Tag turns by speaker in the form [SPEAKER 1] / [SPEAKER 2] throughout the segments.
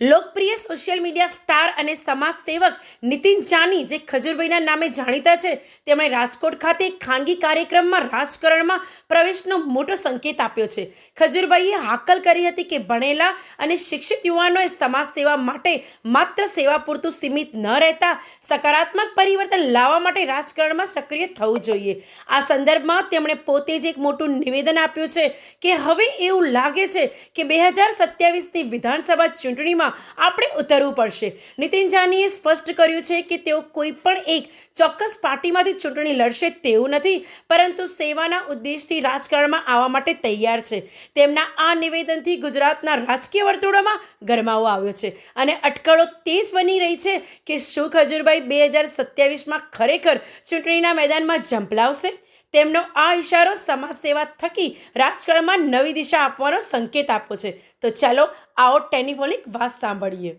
[SPEAKER 1] લોકપ્રિય social media star અને સમાજ સેવક નીતિન જાની, જે ખજૂરભાઈના નામે જાણીતા છે, તેમણે રાજકોટ ખાતે ખાનગી કાર્યક્રમમાં રાજકારણમાં પ્રવેશનો મોટો સંકેત આપ્યો છે. ખજૂરભાઈએ હાકલ કરી હતી કે ભણેલા અને શિક્ષિત યુવાનોએ સમાજ સેવા માટે માત્ર સેવા પૂરતું સીમિત ન રહેતા સકારાત્મક પરિવર્તન લાવવા માટે રાજકારણમાં સક્રિય થવું જોઈએ. આ સંદર્ભમાં તેમણે પોતે જ એક મોટું નિવેદન આપ્યું છે કે હવે એવું લાગે છે કે બે હજાર સત્યાવીસની વિધાનસભા ચૂંટણીમાં આપણે ઉતરવું પડશે. નીતિન જાનીએ સ્પષ્ટ કર્યું છે કે તેઓ કોઈ પણ એક ચોક્કસ પાર્ટીમાંથી ચૂંટણી લડશે તેવું નથી, પરંતુ સેવાના ઉદ્દેશથી રાજકારણમાં આવવા માટે તૈયાર છે. તેમના આ નિવેદનથી ગુજરાતના રાજકીય વર્તુળોમાં ગરમાવો આવ્યો છે અને અટકળો તે જ બની રહી છે કે શું ખજુરભાઈ બે હજાર સત્યાવીસમાં ખરેખર ચૂંટણીના મેદાનમાં ઝંપલાવશે? તેમનો આ ઇશારો સમાજ સેવા થકી રાજકારણમાં નવી દિશા આપવાનો સંકેત આપ્યો છે. તો ચાલો આવો ટેલિફોનિક વાત સાંભળીએ.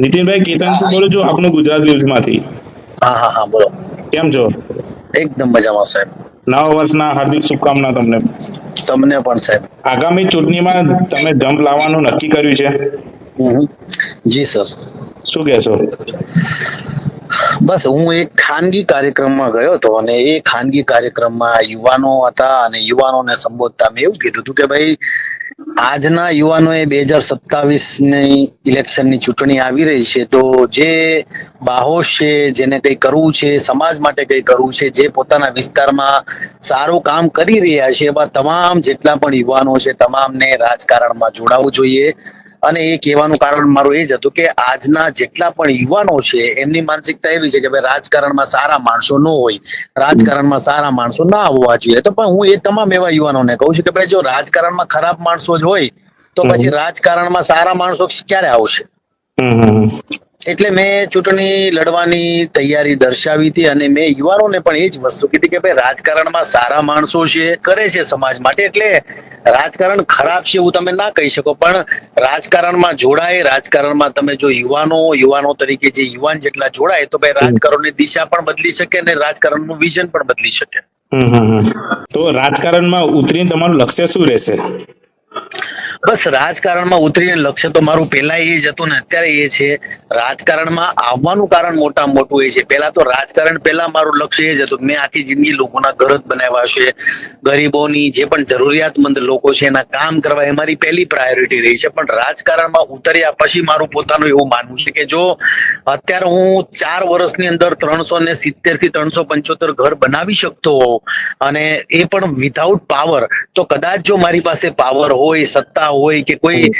[SPEAKER 2] નીતિનભાઈ કેતનસિંહ બોલું છું? આપનું ગુજરાત ન્યૂઝમાંથી.
[SPEAKER 3] હા હા હા બોલો.
[SPEAKER 2] કેમ છો?
[SPEAKER 3] એકદમ મજામાં સાહેબ.
[SPEAKER 2] નવા વર્ષના હાર્દિક શુભકામના તમને.
[SPEAKER 3] તમને પણ સાહેબ.
[SPEAKER 2] આગામી ચૂંટણીમાં તમે જમ્પ લાવવાનું નક્કી કર્યું છે.
[SPEAKER 3] જી સર.
[SPEAKER 2] શું કહેશો?
[SPEAKER 3] બસ હું એક ખાનગી કાર્યક્રમમાં ગયો હતો અને એ ખાનગી કાર્યક્રમમાં યુવાનો હતા અને યુવાનોને સંબોધતા મેં એવું કીધું હતું કે ભાઈ, આજના યુવાનોએ બે હજાર સત્તાવીસની ઇલેક્શનની ચૂંટણી આવી રહી છે, તો જે બાહોશ છે, જેને કંઈ કરવું છે, સમાજ માટે કંઈ કરવું છે, જે પોતાના વિસ્તારમાં સારું કામ કરી રહ્યા છે, એવા તમામ જેટલા પણ યુવાનો છે, તમામને રાજકારણમાં જોડાવવું જોઈએ. અને એ કહેવાનું કારણ મારું એ જ હતું કે આજના જેટલા પણ યુવાનો છે એમની માનસિકતા એવી છે કે ભાઈ રાજકારણમાં સારા માણસો ન હોય રાજકારણમાં સારા માણસો ના હોવા જોઈએ. તો પણ હું એ તમામ એવા યુવાનોને કહું છું કે ભાઈ જો રાજકારણમાં ખરાબ માણસો જ હોય તો પછી રાજકારણમાં સારા માણસો ક્યારે આવશે. એટલે મેં ચૂંટણી લડવાની તૈયારી દર્શાવી હતી અને મેં યુવાનોને પણ એ જ વસ્તુ કીધી કે ભાઈ, રાજકારણમાં સારા માણસો છે, કરે છે સમાજ માટે, એટલે રાજકારણ ખરાબ છે એવું તમે ના કહી શકો. પણ રાજકારણમાં જોડાય, રાજકારણમાં તમે જો યુવાનો યુવાનો તરીકે જે યુવાન જેટલા જોડાય, તો ભાઈ, રાજકારણની દિશા પણ બદલી શકે અને રાજકારણનું વિઝન પણ બદલી શકે.
[SPEAKER 2] તો રાજકારણમાં ઉતરીને તમારું લક્ષ્ય શું રહેશે?
[SPEAKER 3] બસ રાજકારણમાં ઉતરીને લક્ષ્ય તો મારું પહેલા એ જ હતું ને અત્યારે એ છે. રાજકારણમાં આવવાનું કારણ મોટા મોટું એ છે. પહેલા તો રાજકારણ પહેલા મારું લક્ષ્ય એ જ હતું. મેં આખી જિંદગી લોકોના ઘર જ બનાવ્યા છે. ગરીબોની જે પણ જરૂરિયાતમંદ લોકો છે એના કામ કરવા એ મારી પહેલી પ્રાયોરિટી રહી છે. પણ રાજકારણમાં ઉતર્યા પછી મારું પોતાનું એવું માનવું છે કે જો અત્યારે હું ચાર વર્ષની અંદર ત્રણસો ને સિત્તેરથી ત્રણસો પંચોતેર ઘર બનાવી શકતો હોઉં અને એ પણ વિધાઉટ પાવર તો કદાચ જો મારી પાસે પાવર હોય, સત્તા હોય કે કોઈ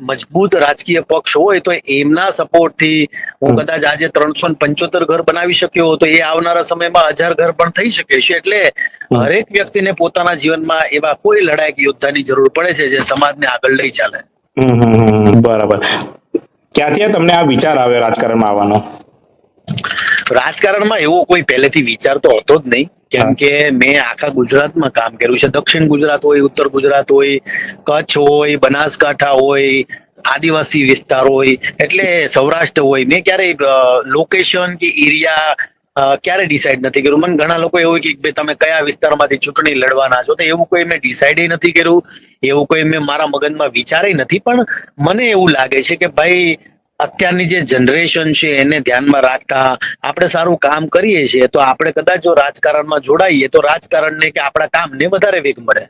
[SPEAKER 3] મજબૂત રાજકીય પક્ષ હોય તો એમના સપોર્ટથી હું કદાચ આજે ત્રણસો પંચોતેર ઘર બનાવી શક્યો તો એ આવનારા સમયમાં હજાર ઘર પણ થઈ શકે છે. એટલે હરેક વ્યક્તિને પોતાના જીવનમાં એવા કોઈ લડાયક યોદ્ધાની જરૂર પડે છે જે સમાજને આગળ લઈ ચાલે.
[SPEAKER 2] બરાબર. ક્યાંથી તમને આ વિચાર આવ્યો રાજકારણમાં આવવાનો?
[SPEAKER 3] રાજકારણમાં એવો કોઈ પહેલેથી વિચાર તો હતો જ નહીં. કેમ કે મેં આખા ગુજરાતમાં કામ કર્યું છે. દક્ષિણ ગુજરાત હોય ઉત્તર ગુજરાત હોય કચ્છ હોય બનાસકાંઠા હોય આદિવાસી વિસ્તાર હોય એટલે સૌરાષ્ટ્ર હોય. મેં ક્યારેય લોકેશન કે એરિયા ક્યારે ડિસાઈડ નથી કર્યું. મને ઘણા લોકો એવું કે ભાઈ તમે કયા વિસ્તારમાંથી ચૂંટણી લડવાના છો? તો એવું કોઈ મેં ડિસાઈડ નથી કર્યું. એવું કોઈ મેં મારા મગજમાં વિચારે નથી. પણ મને એવું લાગે છે કે ભાઈ અત્યારની જે જનરેશન છે એને ધ્યાનમાં રાખતા આપણે સારું કામ કરીએ છીએ, તો આપણે કદાચ જો રાજકારણમાં જોડાઈએ, તો રાજકારણને કે આપણા કામને વધારે વેગ મળે.